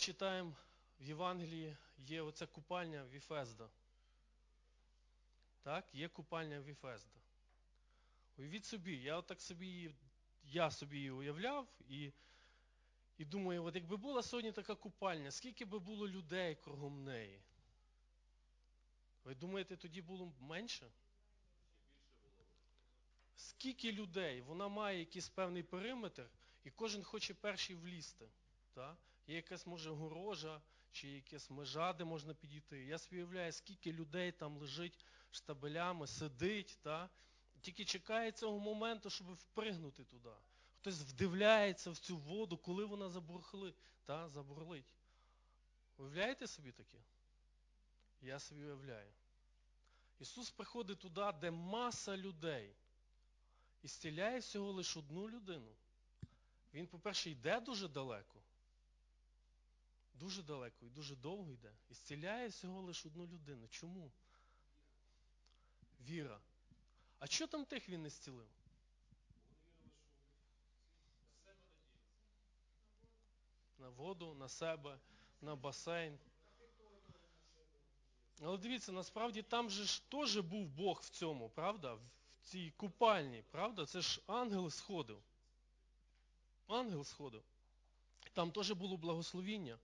читаємо в Євангелії, є оця купальня Віфезда. Так, є купальня Віфезда. Уявіть собі, я отак собі, її- я собі її уявляв і, і думаю, от якби була сьогодні така купальня, скільки би було людей кругом неї? Ви думаєте, тоді було менше? Скільки людей? Вона має якийсь певний периметр, і кожен хоче перший влізти. Так? Є якась може горожа, чи якась межа, де можна підійти. Я собі уявляю, скільки людей там лежить штабелями, сидить, та? тільки чекає цього моменту, щоб впригнути туди. Хтось вдивляється в цю воду, коли вона забурхли, та? забурлить. Уявляєте собі таке? Я собі уявляю. Ісус приходить туди, де маса людей. І зціляє всього лише одну людину. Він, по-перше, йде дуже далеко. Дуже далеко і дуже довго йде. І зціляє всього лише одну людину. Чому? Віра. А що там тих він не зцілив? На воду, на себе, на басейн. Але дивіться, насправді там же ж теж був Бог в цьому, правда? В цій купальні, правда? Це ж ангел сходив. Ангел сходив. Там теж було благословіння.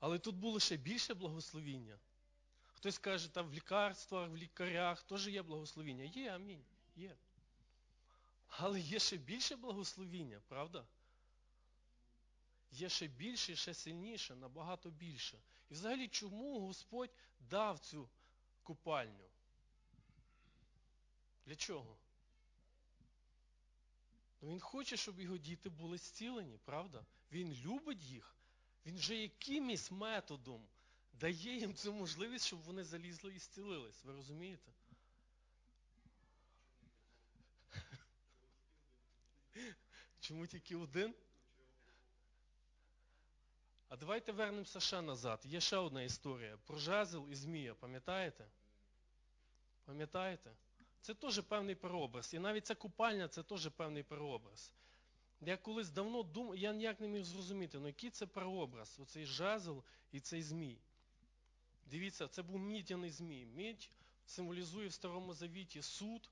Але тут було ще більше благословіння. Хтось каже, там в лікарствах, в лікарях теж є благословіння. Є, амінь, є. Але є ще більше благословіння, правда? Є ще більше, ще сильніше, набагато більше. І взагалі, чому Господь дав цю купальню? Для чого? Ну, Він хоче, щоб його діти були зцілені, правда? Він любить їх. Він вже якимось методом дає їм цю можливість, щоб вони залізли і зцілились. Ви розумієте? Чому тільки один? А давайте вернемося ще назад. Є ще одна історія про жезл і змія, пам'ятаєте? Пам'ятаєте? Це теж певний переобраз. І навіть ця купальня це теж певний переобраз. Я колись давно думав, я ніяк не міг зрозуміти, ну який це переобраз, оцей жезл і цей змій. Дивіться, це був мідяний змій. Мідь символізує в Старому Завіті суд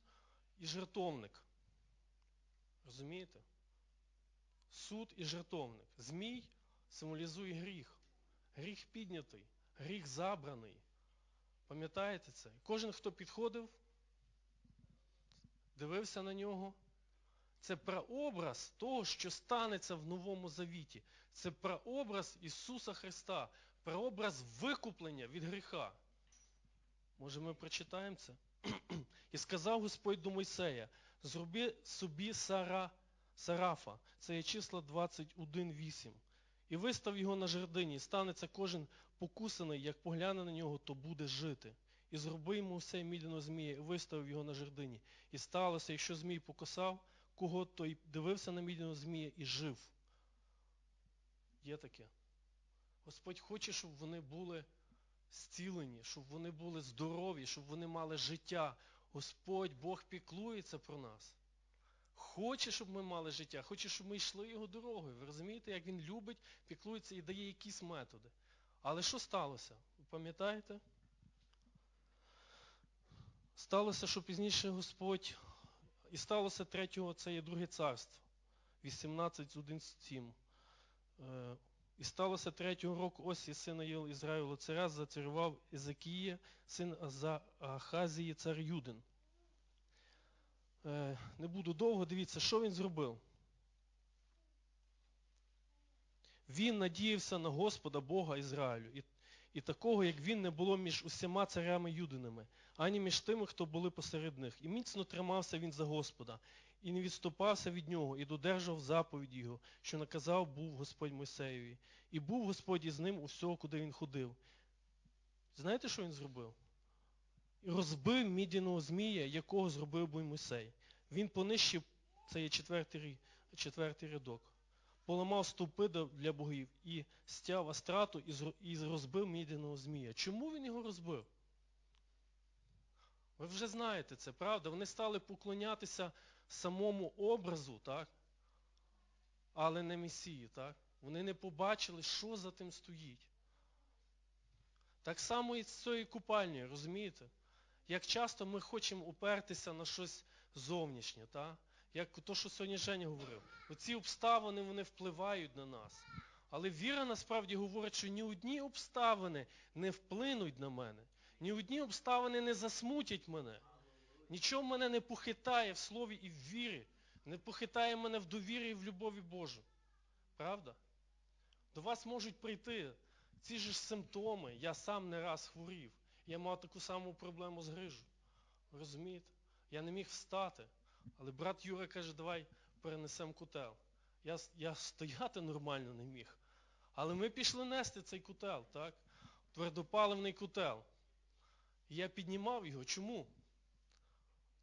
і жертовник. Розумієте? Суд і жертовник. Змій символізує гріх. Гріх піднятий, гріх забраний. Пам'ятаєте це? Кожен, хто підходив, дивився на нього. Це прообраз того, що станеться в Новому Завіті. Це прообраз Ісуса Христа, прообраз викуплення від гріха. Може ми прочитаємо це? І сказав Господь до Мойсея, зроби собі сара, сарафа, це є число 21.8. І вистав його на жердині, і станеться кожен покусаний, як погляне на нього, то буде жити. І зроби йому все мідяного змія, і виставив його на жердині. І сталося, якщо змій покусав, кого той дивився на мідяного змія і жив. Є таке. Господь хоче, щоб вони були зцілені, щоб вони були здорові, щоб вони мали життя. Господь, Бог піклується про нас. Хоче, щоб ми мали життя, хоче, щоб ми йшли його дорогою. Ви розумієте, як він любить, піклується і дає якісь методи. Але що сталося? Ви пам'ятаєте? Сталося, що пізніше Господь, і сталося третього, це є друге царство, 18 з 1.7. І сталося третього року Осі, сина Ізраїлу царя, зацарював Езекія, син Ахазії, цар Юдин. Не буду довго, дивіться, що він зробив. Він надіявся на Господа Бога Ізраїлю. І, і такого, як він, не було між усіма царями юдинами, ані між тими, хто були посеред них. І міцно тримався він за Господа, і не відступався від нього, і додержав заповідь його, що наказав був Господь Мойсеєві. І був Господь із ним усього, куди він ходив. Знаєте, що він зробив? Розбив мідяного змія, якого зробив би Мойсей. Він понищив, це є четвертий, четвертий рядок, поламав стовпи для богів і стяв астрату і розбив мідяного змія. Чому він його розбив? Ви вже знаєте це, правда? Вони стали поклонятися самому образу, так? але не Месії, так? Вони не побачили, що за тим стоїть. Так само і з цією купальнею, розумієте? Як часто ми хочемо упертися на щось зовнішнє, та? Як то, що сьогодні Женя говорив. Оці обставини вони впливають на нас. Але віра насправді говорить, що ні одні обставини не вплинуть на мене, ні одні обставини не засмутять мене. Нічого мене не похитає в слові і в вірі, не похитає мене в довірі і в любові Божу. Правда? До вас можуть прийти ці ж симптоми. Я сам не раз хворів. Я мав таку саму проблему з грижу. Розумієте? Я не міг встати. Але брат Юра каже, давай перенесемо кутел. Я я стояти нормально не міг. Але ми пішли нести цей кутел, так? Твердопаливний кутел. І я піднімав його. Чому?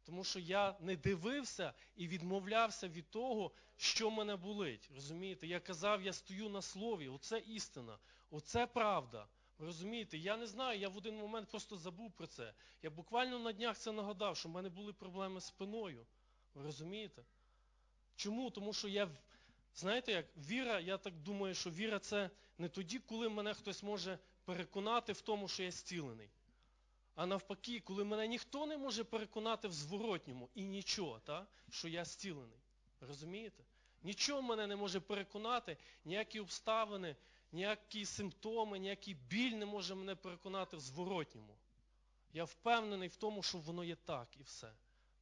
Тому що я не дивився і відмовлявся від того, що мене болить. Розумієте? Я казав, я стою на слові. Оце істина, оце правда. Ви розумієте, я не знаю, я в один момент просто забув про це. Я буквально на днях це нагадав, що в мене були проблеми з спиною. Ви розумієте? Чому? Тому що я, знаєте як, віра, я так думаю, що віра це не тоді, коли мене хтось може переконати в тому, що я зцілений. А навпаки, коли мене ніхто не може переконати в зворотньому і нічого, та, що я зцілений. Розумієте? Нічого мене не може переконати, ніякі обставини, ніякі симптоми, ніякий біль не може мене переконати в зворотньому. Я впевнений в тому, що воно є так і все.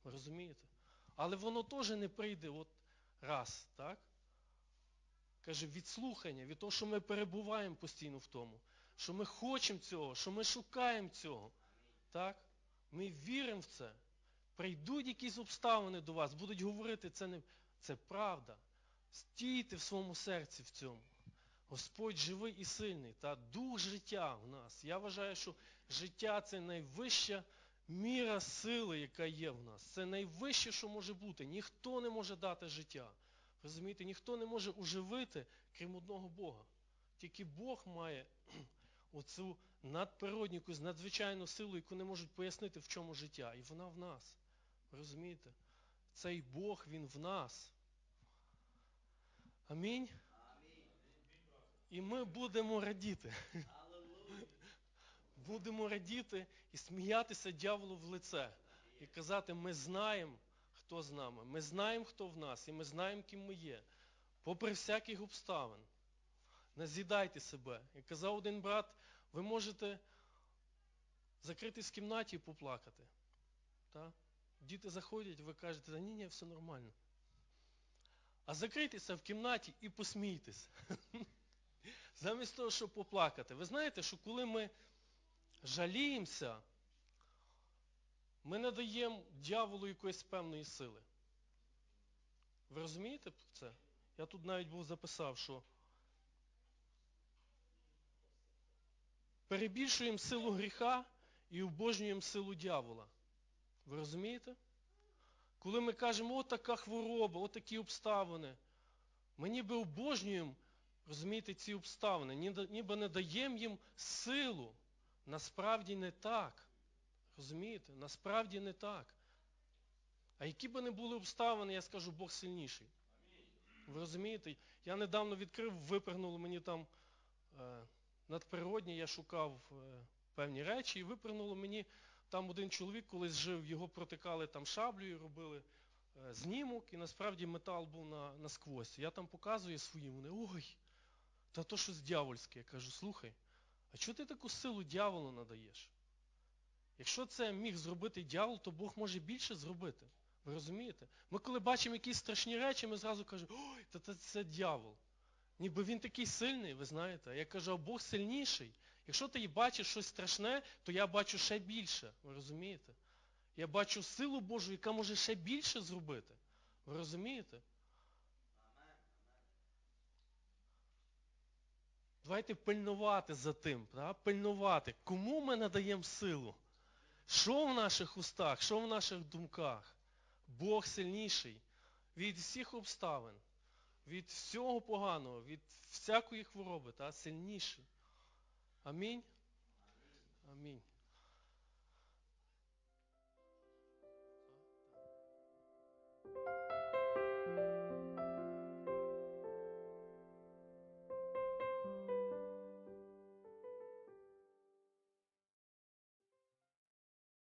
Ви розумієте? Але воно теж не прийде от раз, так? Каже, від слухання, від того, що ми перебуваємо постійно в тому, що ми хочемо цього, що ми шукаємо цього. Так? Ми віримо в це. Прийдуть якісь обставини до вас, будуть говорити, це не, це правда. Стійте в своєму серці в цьому. Господь живий і сильний, та дух життя в нас. Я вважаю, що життя це найвища міра сили, яка є в нас. Це найвище, що може бути. Ніхто не може дати життя. Розумієте, ніхто не може уживити, крім одного Бога. Тільки Бог має оцю надприродню, якусь надзвичайну силу, яку не можуть пояснити, в чому життя. І вона в нас. Розумієте? Цей Бог, Він в нас. Амінь. І ми будемо радіти. Будемо радіти і сміятися дьяволу в лице. І казати, ми знаємо, хто з нами. Ми знаємо, хто в нас, і ми знаємо, ким ми є. Попри всяких обставин. Назідайте себе. І казав один брат, ви можете закритись в кімнаті і поплакати. Так? Діти заходять, ви кажете, ні, ні, все нормально. А закрийтеся в кімнаті і посмійтесь. Замість того, щоб поплакати. Ви знаєте, що коли ми жаліємося, ми не даємо дьяволу якоїсь певної сили. Ви розумієте це? Я тут навіть був записав, що перебільшуємо силу гріха і обожнюємо силу дьявола. Ви розумієте? Коли ми кажемо, о така хвороба, о такі обставини, ми ніби обожнюємо, розумієте, ці обставини, ніби не даємо їм силу. Насправді не так. Розумієте? Насправді не так. А які б не були обставини, я скажу, Бог сильніший. Ви розумієте? Я недавно відкрив, випрыгнуло мені там е, надприродні, я шукав е, певні речі, і випрыгнуло мені там один чоловік колись жив, його протикали там шаблею, робили е, знімок, і насправді метал був на, насквозь. Я там показую своїм, вони, ой, та то щось дьявольське. Я кажу, слухай, а чого ти таку силу дьяволу надаєш? Якщо це міг зробити дьявол, то Бог може більше зробити. Ви розумієте? Ми коли бачимо якісь страшні речі, ми зразу кажемо, ой, та це, це дьявол. Ніби він такий сильний, ви знаєте. Я кажу, а Бог сильніший. Якщо ти бачиш щось страшне, то я бачу ще більше. Ви розумієте? Я бачу силу Божу, яка може ще більше зробити. Ви розумієте? Давайте пильнувати за тим, да? пильнувати, кому ми надаємо силу. Що в наших устах, що в наших думках? Бог сильніший від всіх обставин, від всього поганого, від всякої хвороби, та? сильніший. Амінь. Амінь. Амінь.